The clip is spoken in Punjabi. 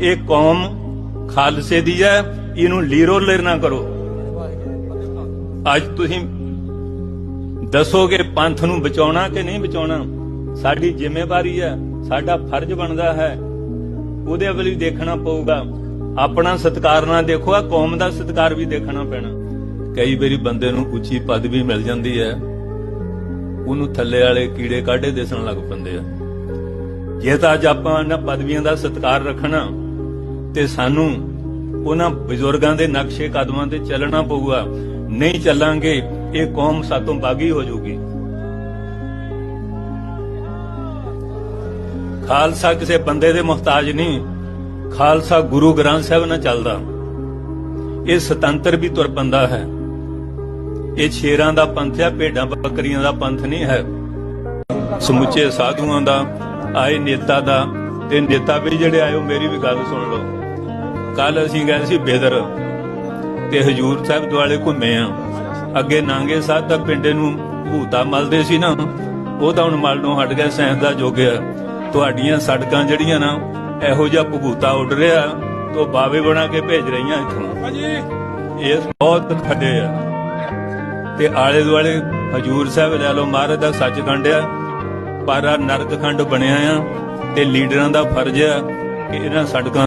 ਇਹ ਕੌਮ ਖਾਲਸੇ ਦੀ ਹੈ, ਇਹਨੂੰ ਲੀਰੋ ਲੇਰ ਨਾ ਕਰੋ। ਅੱਜ ਤੁਸੀਂ ਦੱਸੋਗੇ ਪੰਥ ਨੂੰ ਬਚਾਉਣਾ ਕਿ ਨਹੀਂ ਬਚਾਉਣਾ? ਸਾਡੀ ਜ਼ਿੰਮੇਵਾਰੀ ਹੈ, ਸਾਡਾ ਫਰਜ਼ ਬਣਦਾ ਹੈ। ਉਹਦੇ ਵੱਲ ਵੀ ਦੇਖਣਾ ਪਊਗਾ। ਆਪਣਾ ਸਤਿਕਾਰ ਨਾ ਦੇਖੋ ਆ ਕੌਮ ਦਾ ਸਤਿਕਾਰ ਵੀ ਦੇਖਣਾ ਪੈਣਾ। ਕਈ ਵਾਰੀ ਬੰਦੇ ਨੂੰ ਉੱਚੀ ਪਦਵੀ ਮਿਲ ਜਾਂਦੀ ਹੈ। ਉਹਨੂੰ ਥੱਲੇ ਵਾਲੇ ਕੀੜੇ ਕਾਢੇ ਦਿਸਣ ਲੱਗ ਪੈਂਦੇ ਆ। ਜੇ ਤਾਂ ਅੱਜ ਆਪਾਂ ਇਹਨਾਂ ਪਦਵੀਆਂ ਦਾ ਸਤਿਕਾਰ ਰੱਖਣਾ ਤੇ ਸਾਨੂੰ ਉਹਨਾਂ ਬਜ਼ੁਰਗਾਂ ਦੇ ਨਕਸ਼ੇ ਕਦਮਾਂ ਤੇ ਚੱਲਣਾ ਪਊਗਾ। ਨਹੀਂ ਚੱਲਾਂਗੇ, ਇਹ ਕੌਮ ਸਾਤੋਂ ਬਾਗੀ ਹੋ ਜਾਊਗੀ। ਖਾਲਸਾ ਕਿਸੇ ਬੰਦੇ ਦੇ ਮੁਹਤਾਜ ਨਹੀਂ। ਖਾਲਸਾ ਗੁਰੂ ਗ੍ਰੰਥ ਸਾਹਿਬ ਨਾਲ ਚੱਲਦਾ। ਇਹ ਸੁਤੰਤਰ ਵੀ ਤੁਰ ਪੰਦਾ ਹੈ। ਇਹ ਸ਼ੇਰਾਂ ਦਾ ਪੰਥ ਹੈ, ਭੇਡਾਂ ਬੱਕਰੀਆਂ ਦਾ ਪੰਥ ਨਹੀਂ ਹੈ। ਸਮੁੱਚੇ ਸਾਧੂਆਂ ਦਾ, ਆਏ ਨੇਤਾ ਦਾ ਤੇ ਨੇਤਾ ਵੀ ਜਿਹੜੇ ਆਏ ਮੇਰੀ ਵੀ ਗੱਲ ਸੁਣ ਲਓ। ਕੱਲ ਅਸੀਂ ਗਏ ਸੀ ਬੇਦਰ ਤੇ ਹਜੂਰ ਸਾਹਿਬ ਦੁਆਲੇ ਘੁੰਮੇ ਆ। ਅੱਗੇ ਨਾਂਗੇ ਸਾਹਿਬ ਤੱਕ ਪਿੰਡੇ ਨੂੰ ਭੂਤਾ ਮਲਦੇ ਸੀ ਨਾ ਉਹ ਤਾਂ ਹੁਣ ਮਲਣੋਂ ਹਟ ਗਿਆ ਸੈਂਸ ਦਾ ਜੋਗਿਆ ਤੁਹਾਡੀਆਂ ਸੜਕਾਂ ਜਿਹੜੀਆਂ ਨਾ ਇਹੋ ਜਿਹਾ ਭੂਤਾ ਉੱਡ ਰਿਹਾ ਤੋਂ ਬਾਵੇ ਬਣਾ ਕੇ ਭੇਜ ਰਹੀਆਂ ਇੱਥੋਂ। ਇਹ ਬਹੁਤ ਖੱਡੇ ਆ। ਤੇ ਆਲੇ ਦੁਆਲੇ ਹਜੂਰ ਸਾਹਿਬ ਲੈ ਲਓ ਮਹਾਰਾਜ ਦਾ ਸੱਚਖੰਡ ਆ। ਪਰ ਆ ਨਰਕ ਖੰਡ ਬਣਿਆ ਆ ਤੇ ਲੀਡਰਾਂ ਦਾ ਫਰਜ਼ ਆ ਕਿ ਇਹਨਾਂ ਸੜਕਾਂ